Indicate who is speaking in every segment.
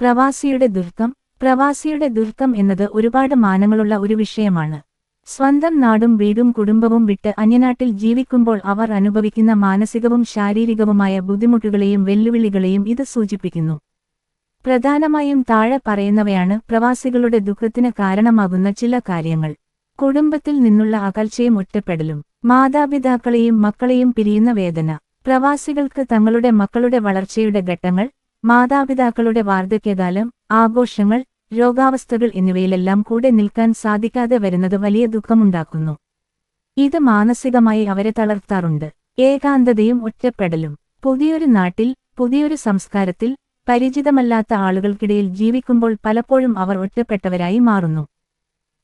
Speaker 1: പ്രവാസിയുടെ ദുഃഖം പ്രവാസിയുടെ ദുഃഖം എന്നത് ഒരുപാട് മാനങ്ങളുള്ള ഒരു വിഷയമാണ്. സ്വന്തം നാടും വീടും കുടുംബവും വിട്ട് അന്യനാട്ടിൽ ജീവിക്കുമ്പോൾ അവർ അനുഭവിക്കുന്ന മാനസികവും ശാരീരികവുമായ ബുദ്ധിമുട്ടുകളെയും വെല്ലുവിളികളെയും ഇത് സൂചിപ്പിക്കുന്നു. പ്രധാനമായും താഴെ പറയുന്നവയാണ് പ്രവാസികളുടെ ദുഃഖത്തിന് കാരണമാകുന്ന ചില കാര്യങ്ങൾ. കുടുംബത്തിൽ നിന്നുള്ള അകൽച്ചയും ഒറ്റപ്പെടലും മാതാപിതാക്കളെയും മക്കളെയും പിരിയുന്ന വേദന പ്രവാസികൾക്ക് തങ്ങളുടെ മക്കളുടെ വളർച്ചയുടെ ഘട്ടങ്ങൾ മാതാപിതാക്കളുടെ വാർദ്ധക്യകാലം ആഘോഷങ്ങൾ രോഗാവസ്ഥകൾ എന്നിവയിലെല്ലാം കൂടെ നിൽക്കാൻ സാധിക്കാതെ വരുന്നത് വലിയ ദുഃഖമുണ്ടാക്കുന്നു. ഇത് മാനസികമായി അവരെ തളർത്താറുണ്ട്. ഏകാന്തതയും ഒറ്റപ്പെടലും. പുതിയൊരു നാട്ടിൽ പുതിയൊരു സംസ്കാരത്തിൽ പരിചിതമല്ലാത്ത ആളുകൾക്കിടയിൽ ജീവിക്കുമ്പോൾ പലപ്പോഴും അവർ ഒറ്റപ്പെട്ടവരായി മാറുന്നു.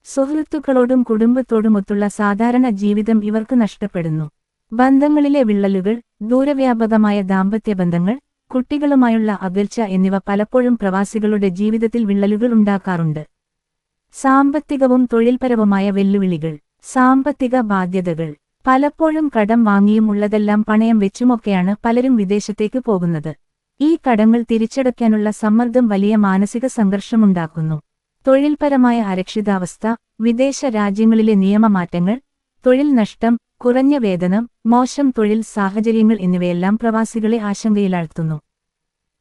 Speaker 1: സുഹൃത്തുക്കളോടും കുടുംബത്തോടുമൊത്തുള്ള സാധാരണ ജീവിതം ഇവർക്ക് നഷ്ടപ്പെടുന്നു. ബന്ധങ്ങളിലെ വിള്ളലുകൾ ദൂരവ്യാപകമായ ദാമ്പത്യ ബന്ധങ്ങൾ കുട്ടികളുമായുള്ള അകൽച്ച എന്നിവ പലപ്പോഴും പ്രവാസികളുടെ ജീവിതത്തിൽ വിള്ളലുകൾ ഉണ്ടാക്കാറുണ്ട്. സാമ്പത്തികവും തൊഴിൽപരവുമായ വെല്ലുവിളികൾ സാമ്പത്തിക ബാധ്യതകൾ പലപ്പോഴും കടം വാങ്ങിയും ഉള്ളതെല്ലാം പണയം വെച്ചുമൊക്കെയാണ് പലരും വിദേശത്തേക്ക് പോകുന്നത്. ഈ കടങ്ങൾ തിരിച്ചടയ്ക്കാനുള്ള സമ്മർദ്ദം വലിയ മാനസിക സംഘർഷമുണ്ടാക്കുന്നു. തൊഴിൽപരമായ അരക്ഷിതാവസ്ഥ വിദേശ രാജ്യങ്ങളിലെ നിയമമാറ്റങ്ങൾ തൊഴിൽ നഷ്ടം കുറഞ്ഞ വേതനം മോശം തൊഴിൽ സാഹചര്യങ്ങൾ എന്നിവയെല്ലാം പ്രവാസികളെ ആശങ്കയിലാഴ്ത്തുന്നു.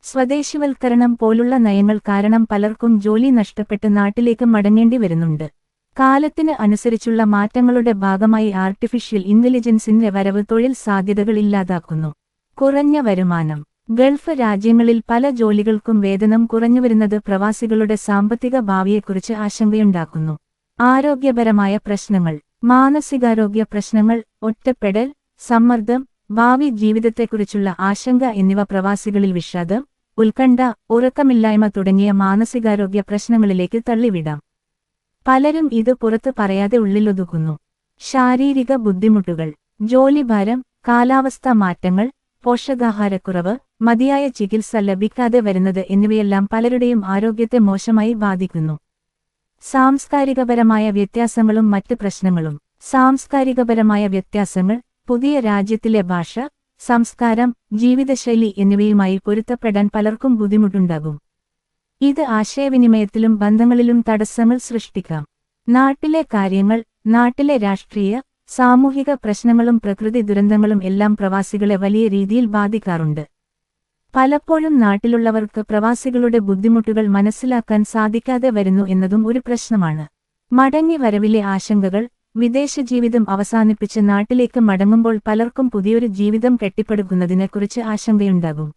Speaker 1: സ്വദേശിവൽക്കരണം പോലുള്ള നയങ്ങൾ കാരണം പലർക്കും ജോലി നഷ്ടപ്പെട്ട് നാട്ടിലേക്ക് മടങ്ങേണ്ടി വരുന്നുണ്ട്. കാലത്തിന് അനുസരിച്ചുള്ള മാറ്റങ്ങളുടെ ഭാഗമായി ആർട്ടിഫിഷ്യൽ ഇന്റലിജൻസിന്റെ വരവ് തൊഴിൽ സാധ്യതകൾ ഇല്ലാതാക്കുന്നു. കുറഞ്ഞ വരുമാനം. ഗൾഫ് രാജ്യങ്ങളിൽ പല ജോലികൾക്കും വേതനം കുറഞ്ഞുവരുന്നത് പ്രവാസികളുടെ സാമ്പത്തിക ഭാവിയെക്കുറിച്ച് ആശങ്കയുണ്ടാക്കുന്നു. ആരോഗ്യപരമായ പ്രശ്നങ്ങൾ. മാനസികാരോഗ്യ പ്രശ്നങ്ങൾ ഒറ്റപ്പെടൽ സമ്മർദ്ദം ഭാവി ജീവിതത്തെക്കുറിച്ചുള്ള ആശങ്ക എന്നിവ പ്രവാസികളിൽ വിഷാദം ഉത്കണ്ഠ ഉറക്കമില്ലായ്മ തുടങ്ങിയ മാനസികാരോഗ്യ പ്രശ്നങ്ങളിലേക്ക് തള്ളിവിടാം. പലരും ഇത് പുറത്തു പറയാതെ ഉള്ളിലൊതുക്കുന്നു. ശാരീരിക ബുദ്ധിമുട്ടുകൾ ജോലിഭാരം കാലാവസ്ഥാ മാറ്റങ്ങൾ പോഷകാഹാരക്കുറവ് മതിയായ ചികിത്സ ലഭിക്കാതെ വരുന്നത് എന്നിവയെല്ലാം പലരുടെയും ആരോഗ്യത്തെ മോശമായി ബാധിക്കുന്നു. സാംസ്കാരികപരമായ വ്യത്യാസങ്ങളും മറ്റ് പ്രശ്നങ്ങളും. സാംസ്കാരികപരമായ വ്യത്യാസങ്ങൾ പുതിയ രാജ്യത്തിലെ ഭാഷ സംസ്കാരം ജീവിതശൈലി എന്നിവയുമായി പൊരുത്തപ്പെടാൻ പലർക്കും ബുദ്ധിമുട്ടുണ്ടാകും. ഇത് ആശയവിനിമയത്തിലും ബന്ധങ്ങളിലും തടസ്സങ്ങൾ സൃഷ്ടിക്കാം. നാട്ടിലെ കാര്യങ്ങൾ നാട്ടിലെ രാഷ്ട്രീയ സാമൂഹിക പ്രശ്നങ്ങളും പ്രകൃതി ദുരന്തങ്ങളും എല്ലാം പ്രവാസികളെ വലിയ രീതിയിൽ ബാധിക്കാറുണ്ട്. പലപ്പോഴും നാട്ടിലുള്ളവർക്ക് പ്രവാസികളുടെ ബുദ്ധിമുട്ടുകൾ മനസ്സിലാക്കാൻ സാധിക്കാതെ വരുന്നു എന്നതും ഒരു പ്രശ്നമാണ്. മടങ്ങി വരവിലെ ആശങ്കകൾ വിദേശ ജീവിതം അവസാനിപ്പിച്ച് നാട്ടിലേക്ക് മടങ്ങുമ്പോൾ പലർക്കും പുതിയൊരു ജീവിതം കെട്ടിപ്പടുക്കുന്നതിനെക്കുറിച്ച് ആശങ്കയുണ്ടാകും.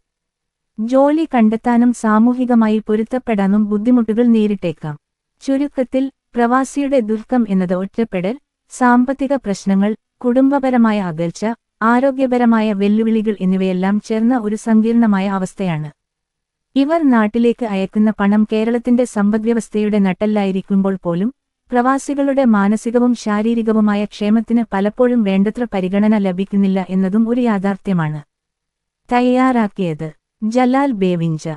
Speaker 1: ജോലി കണ്ടെത്താനും സാമൂഹികമായി പൊരുത്തപ്പെടാനും ബുദ്ധിമുട്ടുകൾ നേരിട്ടേക്കാം. ചുരുക്കത്തിൽ പ്രവാസിയുടെ ദുഃഖം എന്നത് ഒറ്റപ്പെടൽ സാമ്പത്തിക പ്രശ്നങ്ങൾ കുടുംബപരമായ അകൽച്ച ആരോഗ്യപരമായ വെല്ലുവിളികൾ എന്നിവയെല്ലാം ചേർന്ന ഒരു സങ്കീർണമായ അവസ്ഥയാണ്. ഇവർ നാട്ടിലേക്ക് അയക്കുന്ന പണം കേരളത്തിന്റെ സമ്പദ്വ്യവസ്ഥയുടെ നട്ടല്ലായിരിക്കുമ്പോൾ പോലും പ്രവാസികളുടെ മാനസികവും ശാരീരികവുമായ ക്ഷേമത്തിന് പലപ്പോഴും വേണ്ടത്ര പരിഗണന ലഭിക്കുന്നില്ല എന്നതും ഒരു യാഥാർത്ഥ്യമാണ്. തയ്യാറാക്കിയത് ജലാൽ ബേവിഞ്ച.